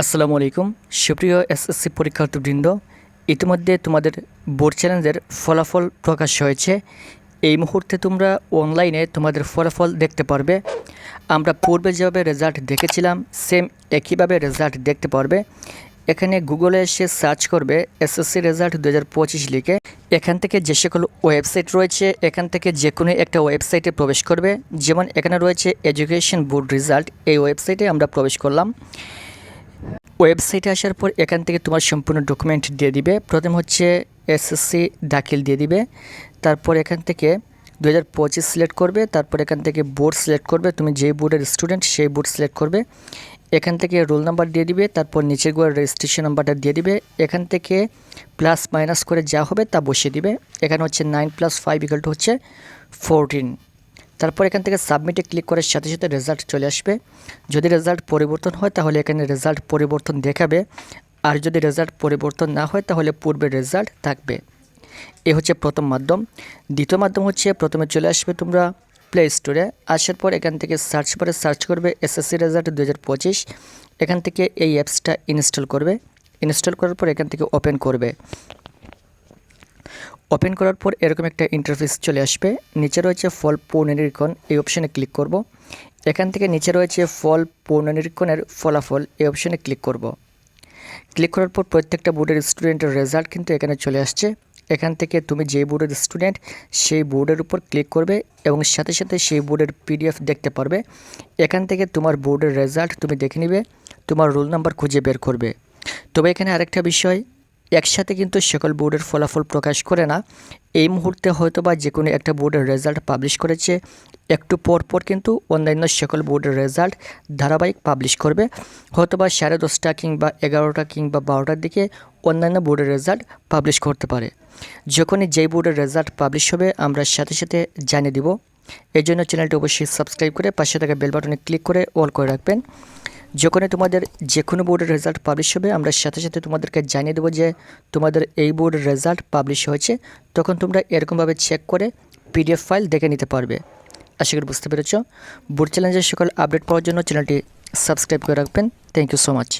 আসসালামু আলাইকুম। সুপ্রিয় এসএসসি পরীক্ষার্থীবৃন্দ, ইতিমধ্যে তোমাদের বোর্ড চ্যালেঞ্জের ফলাফল প্রকাশ হয়েছে। এই মুহূর্তে তোমরা অনলাইনে তোমাদের ফলাফল দেখতে পারবে। আমরা পূর্বে যেভাবে রেজাল্ট দেখেছিলাম, সেম একইভাবে রেজাল্ট দেখতে পারবে। এখানে গুগলে এসে সার্চ করবে এসএসসি রেজাল্ট দু হাজার পঁচিশ লিখে। এখান থেকে যে সকল ওয়েবসাইট রয়েছে, এখান থেকে যে কোনো একটা ওয়েবসাইটে প্রবেশ করবে। যেমন এখানে রয়েছে এডুকেশন বোর্ড রেজাল্ট এই ওয়েবসাইটে আমরা প্রবেশ করলাম। ওয়েবসাইটে আসার পর এখান থেকে তোমার সম্পূর্ণ ডকুমেন্ট দিয়ে দিবে। প্রথম হচ্ছে এসএসসি দাখিল দিয়ে দিবে। তারপর এখান থেকে দু হাজার পঁচিশ সিলেক্ট করবে। তারপর এখান থেকে বোর্ড সিলেক্ট করবে। তুমি যেই বোর্ডের স্টুডেন্ট সেই বোর্ড সিলেক্ট করবে। এখান থেকে রোল নাম্বার দিয়ে দিবে। তারপর নিচের গোড়ার রেজিস্ট্রেশন নাম্বারটা দিয়ে দিবে। এখান থেকে প্লাস মাইনাস করে যা হবে তা বসিয়ে দিবে। এখানে হচ্ছে nine plus five equal two হচ্ছে ফোরটিন তারপর এখান থেকে সাবমিটে ক্লিক করার সাথে সাথে রেজাল্ট চলে আসবে। যদি রেজাল্ট পরিবর্তন হয়, তাহলে এখানে রেজাল্ট পরিবর্তন দেখাবে। আর যদি রেজাল্ট পরিবর্তন না হয়, তাহলে পূর্বের রেজাল্ট থাকবে। এ হচ্ছে প্রথম মাধ্যম। দ্বিতীয় মাধ্যম হচ্ছে প্রথমে চলে আসবে তোমরা প্লে স্টোরে আসার পর এখান থেকে সার্চ করে সার্চ করবে এসএসসি রেজাল্ট দু হাজার পঁচিশ। এখান থেকে এই অ্যাপসটা ইনস্টল করবে। ইনস্টল করার পর এখান থেকে ওপেন করবে। ওপেন করার পর এরকম একটা ইন্টারফেস চলে আসবে। নিচে রয়েছে ফল পৌননিরীক্ষণ এই অপশানে ক্লিক করব। এখান থেকে নিচে রয়েছে ফল পৌননিরীক্ষণের ফলাফল, এই অপশানে ক্লিক করব। ক্লিক করার পর প্রত্যেকটা বোর্ডের স্টুডেন্টের রেজাল্ট কিন্তু এখানে চলে আসছে। এখান থেকে তুমি যে বোর্ডের স্টুডেন্ট সেই বোর্ডের উপর ক্লিক করবে এবং সাথে সাথে সেই বোর্ডের পিডিএফ দেখতে পারবে। এখান থেকে তোমার বোর্ডের রেজাল্ট তুমি দেখে নিবে, তোমার রোল নাম্বার খুঁজে বের করবে। তবে এখানে আরেকটা বিষয় একসাথে কিন্তু সকল বোর্ডের ফলাফল প্রকাশ করে না। এই মুহূর্তে হয়তো বা যে কোনো একটা বোর্ডের রেজাল্ট পাবলিশ করেছে। একটু পর পর কিন্তু অন্যান্য সকল বোর্ডের রেজাল্ট ধারাবাহিক পাবলিশ করবে। হয়তো বা সাড়ে দশটা কিংবা এগারোটা কিংবা বারোটার দিকে অন্যান্য বোর্ডের রেজাল্ট পাবলিশ করতে পারে। যখনই যেই বোর্ডের রেজাল্ট পাবলিশ হবে, আমরা সাথে সাথে জানিয়ে দিব। এই জন্য চ্যানেলটি অবশ্যই সাবস্ক্রাইব করে পাশে থাকা বেল বাটনে ক্লিক করে অল করে রাখবেন। যখনই তোমাদের যে কোনো বোর্ডের রেজাল্ট পাবলিশ হবে, আমরা সাথে সাথে তোমাদেরকে জানিয়ে দেবো যে তোমাদের এই বোর্ডের রেজাল্ট পাবলিশ হয়েছে। তখন তোমরা এরকমভাবে চেক করে পিডিএফ ফাইল দেখে নিতে পারবে। আশা করি বুঝতে পেরেছ। বোর্ড চ্যালেঞ্জের সকল আপডেট পাওয়ার জন্য চ্যানেলটি সাবস্ক্রাইব করে রাখবেন। Thank you so much